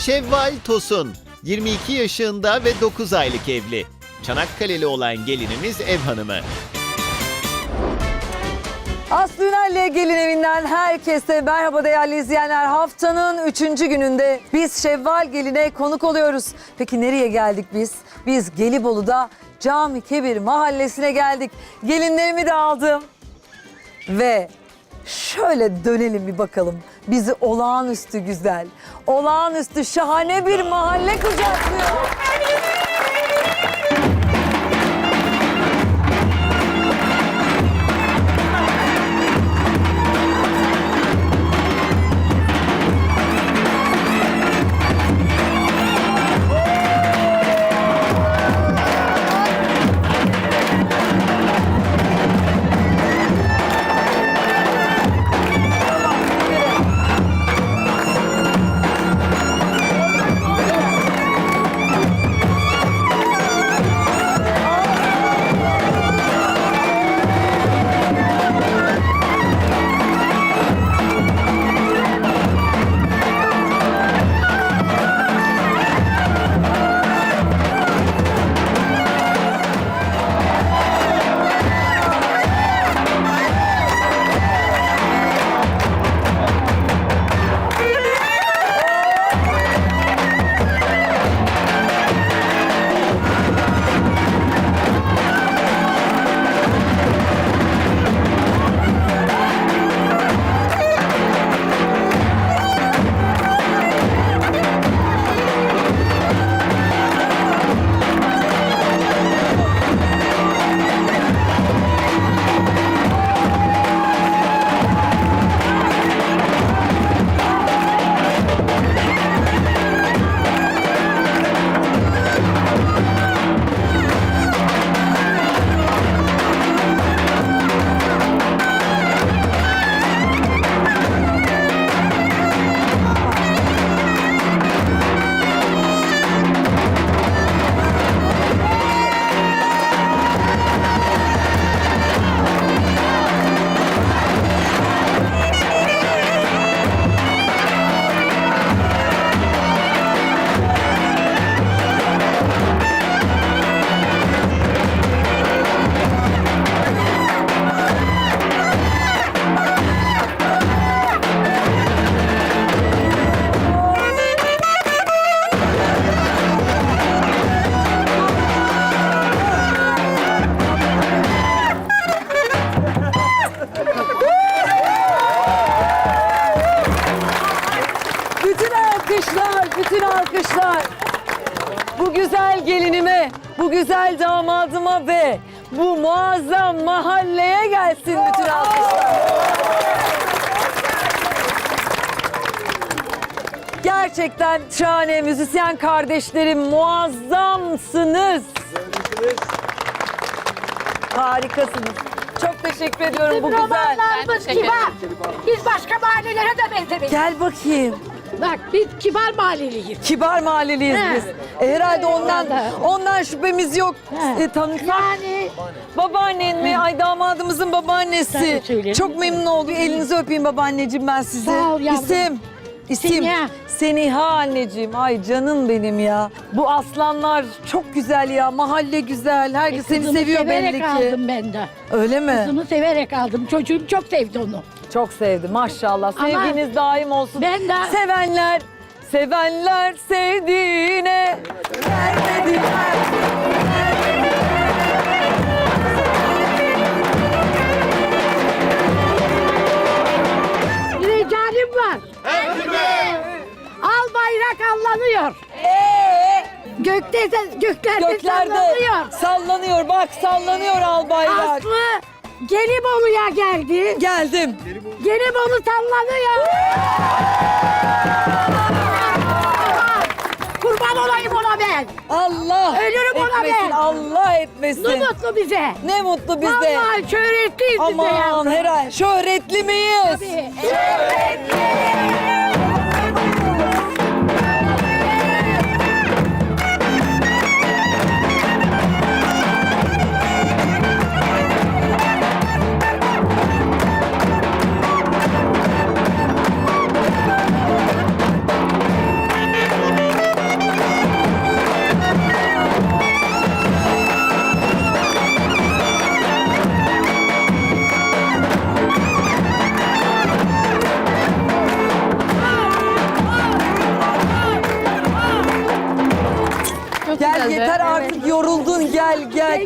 Şevval Tosun, 22 yaşında ve 9 aylık evli. Çanakkale'li olan gelinimiz ev hanımı. Aslı Ünal'le Gelin Evi'nden herkese merhaba değerli izleyenler. Haftanın üçüncü gününde biz Şevval Gelin'e konuk oluyoruz. Peki nereye geldik biz? Biz Gelibolu'da Cami Kebir mahallesine geldik. Gelinlerimi de aldım. Ve şöyle dönelim bir bakalım. Bizi olağanüstü güzel, olağanüstü şahane bir mahalle kucaklıyor. Alkışlar. Bu güzel gelinime, bu güzel damadıma ve bu muazzam mahalleye gelsin bütün alkışlar. Gerçekten şahane müzisyen kardeşlerim muazzamsınız. Harikasınız. Çok teşekkür ediyorum bu güzel. Romanlarımız kibar. Biz başka mahallelere de benzemeyiz. Gel bakayım. Bak biz kibar mahalleliyiz. Kibar mahalleliyiz He. biz. E, herhalde ondan ondan şüphemiz yok. He. E, tanısak. Yani Babaannen mi? Ay damadımızın babaannesi. Tabii söylerim. Çok memnun oldum. Elinizi öpeyim babaanneciğim ben sizi. Sağ ol yavrum. İsim. İsim. Seniha. Seniha anneciğim. Ay canım benim ya. Bu aslanlar çok güzel ya. Mahalle güzel. Herkes seni kızını seviyor severek belli ki. aldım ben de. Öyle mi? Kızını severek aldım. Çocuğum çok sevdi onu. Çok sevdim maşallah. Ama Sevginiz daim olsun. ben de- Sevenler, sevenler sevdiğine vermediler. Ricalim var. Al bayrak allanıyor. Ee, Gökte de, göklerde, göklerde sallanıyor. sallanıyor. Bak sallanıyor al bayrak. Aslı Gelibolu'ya geldi. Geldim. Gelibolu sallanıyor. Kurban olayım ona ben. Allah Ölürüm ona etmesin. ben. Allah etmesin. Ne mutlu bize. Ne mutlu bize. Vallahi şöhretliyiz bize Aman yavrum. herhalde. Şöhretli miyiz? Tabii. herhalde.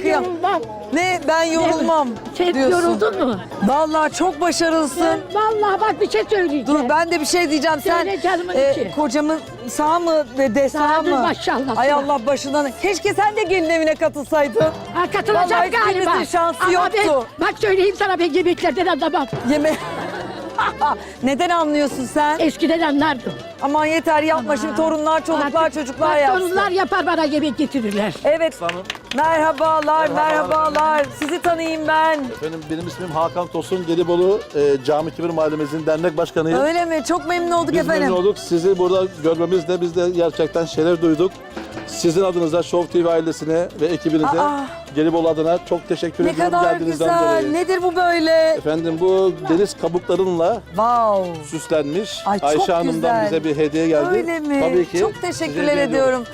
Kıyam. yorulmam. Ne ben yorulmam Sen diyorsun. yoruldun mu? Vallahi çok başarılısın. Vallahi bak bir şey söyleyeceğim. Dur ben de bir şey diyeceğim. Sen Söyle canımın e, içi. kocamın sağ mı ve de sağ Sağdır mı? maşallah, Ay. Allah başından. Keşke sen de gelin evine katılsaydın. Ha, Vallahi katılacak hiçbirimizin galiba. şansı Ama yoktu. Ben, bak söyleyeyim sana ben yemeklerden anlamam. Yeme. Neden anlıyorsun sen? Eskiden anlardım. Aman yeter yapma şimdi torunlar, çoluklar, Artık çocuklar bak, yapsın. Torunlar yapar bana yemek getirirler. Evet. Merhabalar, merhabalar. Sizi tanıyayım ben. Benim, benim ismim Hakan Tosun Gelibolu e, Cami Kibir Mahallemizin dernek başkanıyım. Öyle mi? Çok memnun olduk Biz efendim. memnun olduk. Sizi burada görmemizde biz de gerçekten şeref duyduk. Sizin adınıza Show TV ailesine ve ekibinize Aa. Gelibolu adına çok teşekkür Ne ediyorum kadar geldiğinizden güzel. dolayı. Nedir bu böyle? Efendim bu deniz kabuklarınla Wow. süslenmiş. Ay, çok Ayşe Hanım'dan güzel. bize bir hediye geldi. Öyle mi? Tabii ki. Çok Size teşekkürler hediye ediyorum.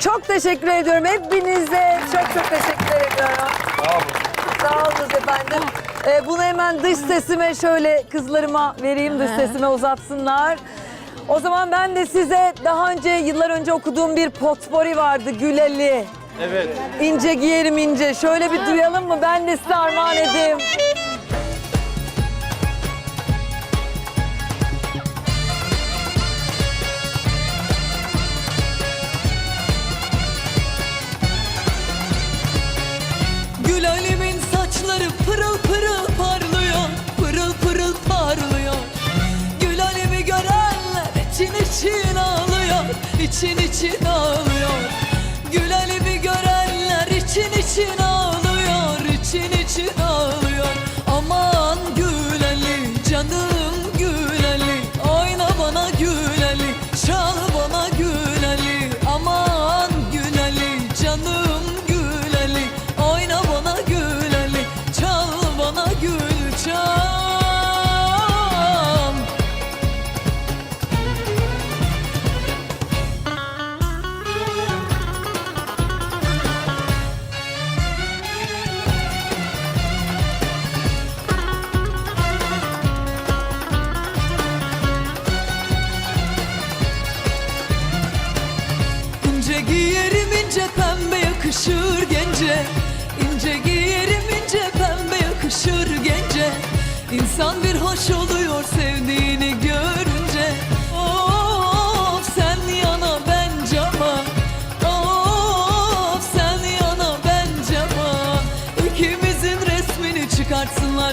Çok teşekkür ediyorum hepinize. Çok çok teşekkür ediyorum. Sağ olun. Sağ olun efendim. Ee, bunu hemen dış sesime şöyle kızlarıma vereyim dış sesime uzatsınlar. O zaman ben de size daha önce yıllar önce okuduğum bir potpori vardı Güleli. Evet. İnce giyerim ince. Şöyle bir duyalım mı? Ben de size armağan edeyim. Gül Alem'in saçları pırıl pırıl parlıyor Pırıl pırıl parlıyor Gül Alem'i görenler için için ağlıyor için için ağlıyor için için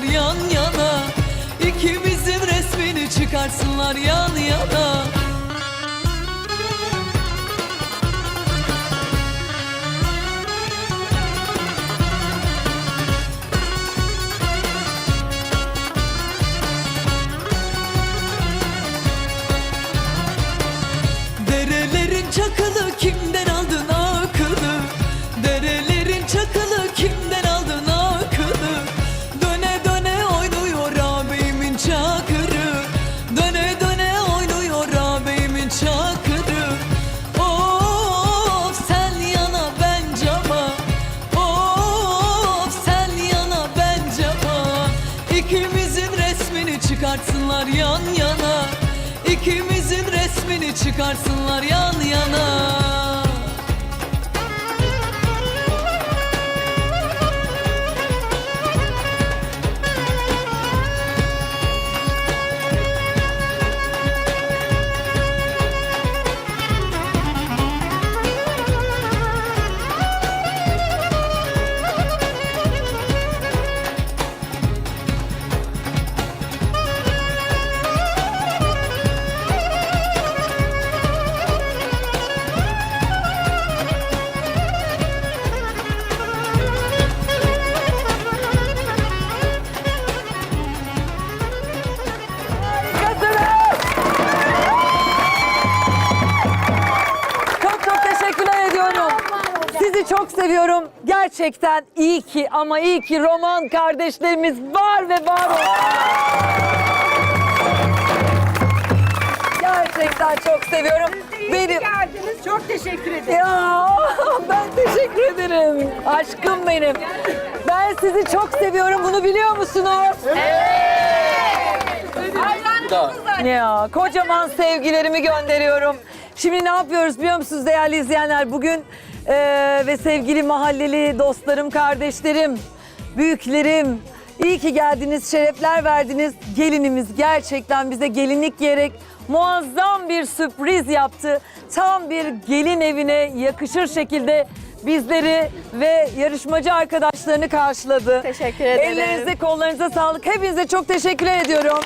yan yana. İkimizin resmini çıkartsınlar yan yana çıkartsınlar yan yana. İkimizin resmini çıkarsınlar yan yana Sizi çok seviyorum. Gerçekten iyi ki ama iyi ki roman kardeşlerimiz var ve var olsun. Gerçekten çok seviyorum. Benim geldiniz. Çok teşekkür ederim. ya ben teşekkür ederim. Aşkım benim. Ben sizi çok seviyorum. Bunu biliyor musunuz? Ya kocaman sevgilerimi gönderiyorum. Şimdi ne yapıyoruz biliyor musunuz değerli izleyenler? Bugün Ee, ve sevgili mahalleli dostlarım, kardeşlerim, büyüklerim. İyi ki geldiniz, şerefler verdiniz. Gelinimiz gerçekten bize gelinlik giyerek muazzam bir sürpriz yaptı. Tam bir gelin evine yakışır şekilde bizleri ve yarışmacı arkadaşlarını karşıladı. Teşekkür ederim. Ellerinize kollarınıza sağlık. Hepinize çok teşekkürler ediyorum.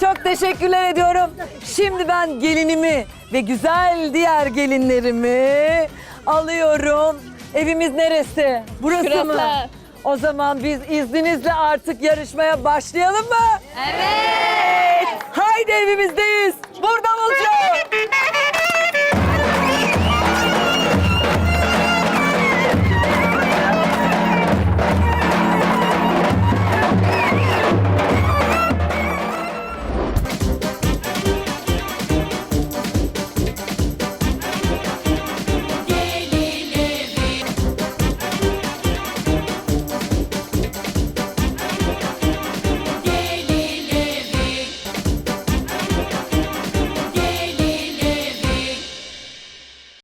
Çok teşekkürler ediyorum. Şimdi ben gelinimi ve güzel diğer gelinlerimi alıyorum. Evimiz neresi? Burası mı? Şurası. O zaman biz izninizle artık yarışmaya başlayalım mı? Evet. Haydi evimizdeyiz.